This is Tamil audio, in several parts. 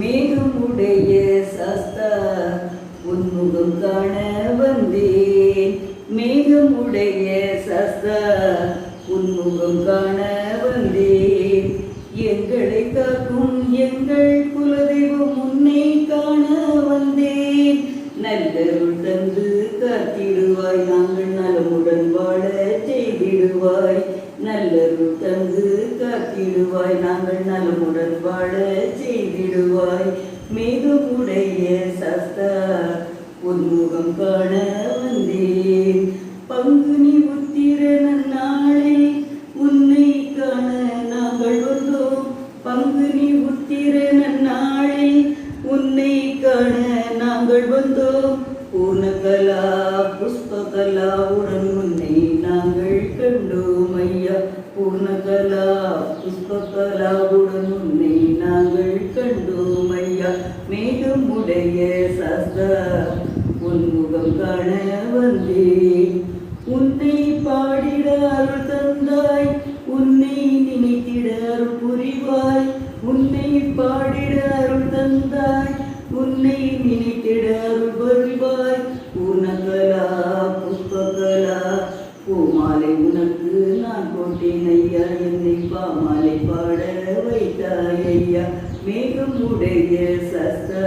மேகம் உடைய சஸ்தா உன்முகம் காண வந்தேன். மேகம் உடைய சஸ்தா உன்முகம் காண வந்தேன். எங்களை காக்கும் எங்கள் குலதெய்வம் உன்னை காண வந்தேன். நல்லருள் தந்து காத்திடுவாய் நாங்கள் நலமுடன் வாழ செய்திடுவாய். நல்லருள் காத்திடுவாய் நாங்கள் நலமுடன் வாழ செய்திடுவாய். மேகமுடைய சஸ்தா உன்முகம் காண வந்தேன். பங்குனி உத்திர நன்னாளில் உன்னை காண நாங்கள் வந்தோம். பங்குனி உத்திர நன்னாளில் உன்னை காண நாங்கள் வந்தோம். பூர்ணகலா புஷ்பகலாவுடன் உன்னை புஷ்பகலாவுடன் உன்னை நாங்கள் கண்டோம் ஐயா மேகம் உடைய சஸ்தா உன்முகம் காண வந்தேன் உன்னை பாடிட அருள் தந்தாய் உன்னை நினைத்திட அருள் புரிவாய் உன்னை பாடிட அருள் தந்தாய் உன்னை நினைத்திட அருள் புரிவாய் பூர்ணகலா புஷ்பகலா பூமாலை உனக்கு நான் போட்டேன் ஐயா. என்னை பாமாலை பாட வைத்தாய் ஐயா. மேகம் உடைய சஸ்தா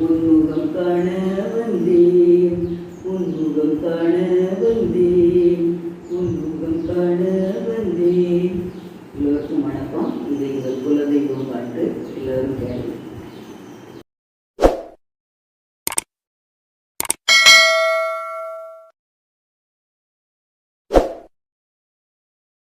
உன்முகம் காண வந்தேன். உன்முகம் காண வந்தேன். உன்முகம் காண வந்தேன். எல்லோருக்கும் வணக்கம். இது எங்கள் குலதெய்வம் பாட்டு எல்லோரும் கேள்வி